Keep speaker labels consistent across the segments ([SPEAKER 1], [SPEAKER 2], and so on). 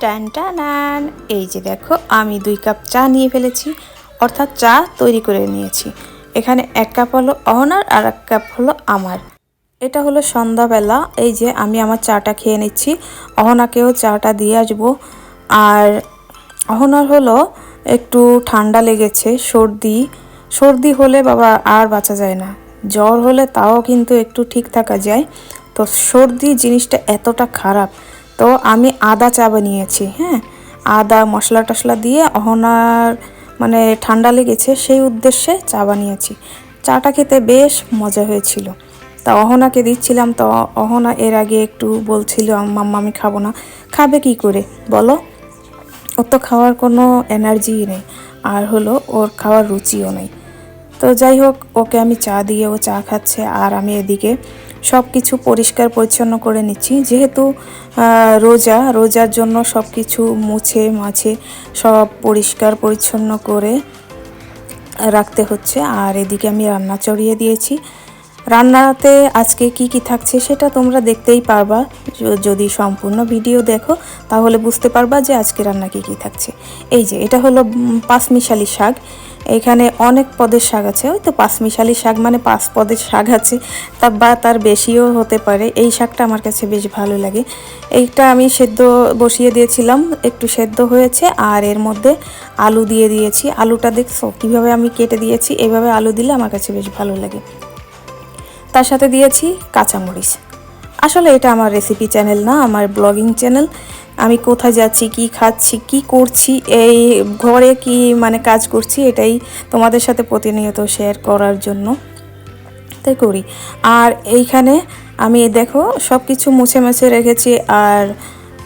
[SPEAKER 1] টান টানান। এই যে দেখো, আমি দুই কাপ চা নিয়ে ফেলেছি, অর্থাৎ চা তৈরি করে নিয়েছি। এখানে এক কাপ হলো অহনার আর এক কাপ হলো আমার। এটা হলো সন্ধ্যাবেলা, এই যে আমি আমার চাটা খেয়ে নিচ্ছি। অহনাকেও চাটা দিয়ে আসব। আর অহনার হলো একটু ঠান্ডা লেগেছে, সর্দি। সর্দি হলে বাবা আর বাঁচা যায় না। জ্বর হলে তাও কিন্তু একটু ঠিক থাকা যায়। তো সর্দি জিনিসটা এতটা খারাপ তো আমি আদা চা বানিয়েছি হ্যাঁ? আদা মশলা টশলা দিয়ে অহনার মানে ঠান্ডা লেগেছে সেই উদ্দেশ্যে চা বানিয়েছি। চাটা খেতে বেশ মজা হয়েছিল। তা অহনাকে দিচ্ছিলাম, তো অহনা এর আগে একটু বলছিল, মাম্মা, আমি খাব না। খাবে কি করে? বলো। ওর তো খাওয়ার কোনো এনার্জিই নেই। আর হলো ওর খাওয়ার রুচিও নেই। তো যাই হোক, ওকে আমি চা দিয়ে ও চা খাচ্ছে আর আমি এদিকে সব কিছু পরিষ্কার পরিচ্ছন্ন করে নিচ্ছি। যেহেতু রোজা, রোজার জন্য সব কিছু মুছে, মাছে সব পরিষ্কার পরিচ্ছন্ন করে রাখতে হচ্ছে। আর এদিকে আমি রান্না চড়িয়ে দিয়েছি। রান্নাতে আজকে কি কি থাকছে সেটা তোমরা দেখতেই পারবা। যদি সম্পূর্ণ ভিডিও দেখো, তাহলে বুঝতে পারবা যে আজকে রান্না কি কি থাকছে। এই যে, এটা হলো পাঁচমিশালি শাক। এখানে অনেক পদের শাক আছে। ওই তো পাঁচমিশালি শাক মানে পাঁচ পদের শাক আছে। তা বা তার বেশিও হতে পারে। এই শাকটা আমার কাছে বেশ ভালো লাগে। এইটা আমি সেদ্ধ বসিয়ে দিয়েছিলাম। একটু সেদ্ধ হয়েছে আর এর মধ্যে আলু দিয়ে দিয়েছি। আলুটা দেখছ? কীভাবে আমি কেটে দিয়েছি? এইভাবে আলু দিলে আমার কাছে বেশ ভালো লাগে। তার সাথে দিয়েছি কাঁচামরিচ। আসলে এটা আমার রেসিপি চ্যানেল না, আমার ব্লগিং চ্যানেল আমি কোথায় যাচ্ছি, কি খাচ্ছি, কি করছি, এই ঘরে কি মানে কাজ করছি, এটাই তোমাদের সাথে প্রতিনিয়ত শেয়ার করার জন্য। তাই করি। আর এইখানে আমি দেখো সব কিছু মুছে মুছে রেখেছি, আর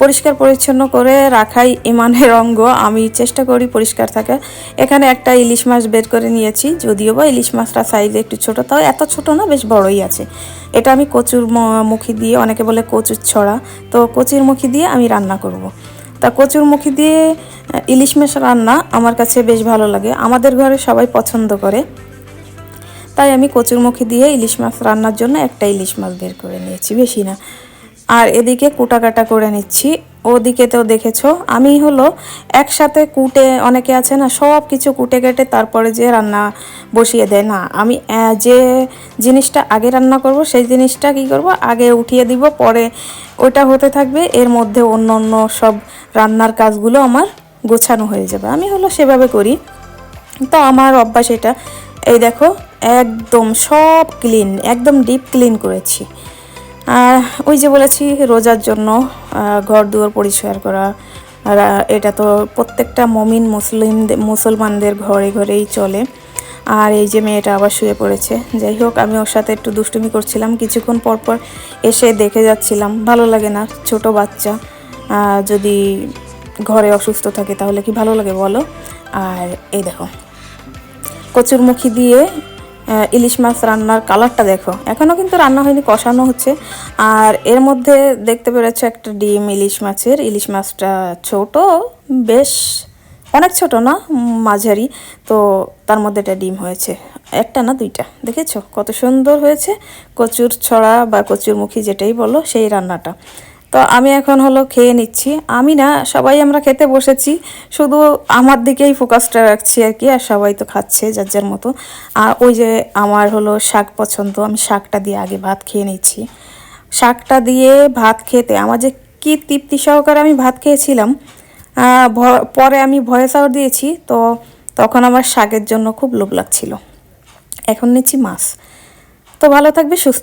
[SPEAKER 1] পরিষ্কার পরিচ্ছন্ন করে রাখাই ইমানের অঙ্গ। আমি চেষ্টা করি পরিষ্কার থাকা। এখানে একটা ইলিশ মাছ বের করে নিয়েছি। যদিও বা ইলিশ মাছটা সাইজে একটু ছোট, তাও এত ছোট না, বেশ বড়ই আছে। এটা আমি কচুর মুখি দিয়ে, অনেকে বলে কচুর ছড়া। তো কচুর মুখি দিয়ে আমি রান্না করব। তা কচুর মুখি দিয়ে ইলিশ মাছ রান্না আমার কাছে বেশ ভালো লাগে। আমাদের ঘরে সবাই পছন্দ করে। তাই আমি কচুরমুখী দিয়ে ইলিশ মাছ রান্নার জন্য একটা ইলিশ মাছ বের করে নিয়েছি, বেশি না। আর এদিকে কুটা কাটা করে নিচ্ছি। ওদিকে তো দেখেছ, আমি হলো একসাথে কুটে, অনেকে আছে না সব কিছু কুটে কেটে তারপরে যে রান্না বসিয়ে দেয়। না, আমি যে জিনিসটা আগে রান্না করব, সেই জিনিসটা কি করব, আগে উঠিয়ে দিব, পরে ওটা হতে থাকবে, এর মধ্যে অন্য অন্য সব রান্নার কাজগুলো আমার গোছানো হয়ে যাবে। আমি হলো সেভাবে করি। তো আমার অভ্যাস এটা। এই দেখো, একদম সব ক্লিন একদম ডিপ ক্লিন করেছি। আর ওই যে বলেছি, রোজার জন্য ঘর দুয়ার পরিষ্কার করা। আর এটা তো প্রত্যেকটা মমিন মুসলিম মুসলমানদের ঘরে ঘরেই চলে। আর এই যে মেয়েটা আবার শুয়ে পড়েছে। যাই হোক, আমি ওর সাথে একটু দুষ্টুমি করছিলাম। কিছুক্ষণ পর পর এসে দেখে যাচ্ছিলাম, ভালো লাগে না, ছোট বাচ্চা। যদি ঘরে অসুস্থ থাকে তাহলে কি ভালো লাগে বলো? আর এই দেখো, কচুরমুখী দিয়ে ইলিশ মাছ রান্নার কালারটা দেখো। এখনও কিন্তু রান্না হয়নি, কষানো হচ্ছে। আর এর মধ্যে দেখতে পেরেছ একটা ডিম ইলিশ মাছের। ইলিশ মাছটা ছোট, বেশ অনেক ছোট না, মাঝারি। তো তার মধ্যে একটা ডিম হয়েছে। একটা না দুইটা, দেখেছ? কত সুন্দর হয়েছে। কচুর ছড়া বা কচুরমুখী যেটাই বলো, সেই রান্নাটা। তো আমি এখন হলো খেয়ে নিচ্ছি। আমি না, সবাই আমরা খেতে বসেছি, শুধু আমার দিকেই ফোকাসটা রাখছি আর কি, আর সবাই তো খাচ্ছে যার যার মতো। আর ওই যে আমার হলো শাক পছন্দ, আমি শাকটা দিয়ে আগে ভাত খেয়ে নিচ্ছি। শাকটা দিয়ে ভাত খেতে আমার যে কী তৃপ্তি সহকারে আমি ভাত খেয়েছিলাম পরে আমি ভয়েস আউট দিয়েছি, তো তখন আমার শাকের জন্য খুব লোভ লাগছিল। এখন নিচ্ছি মাছ। তো ভালো থাকবে, সুস্থ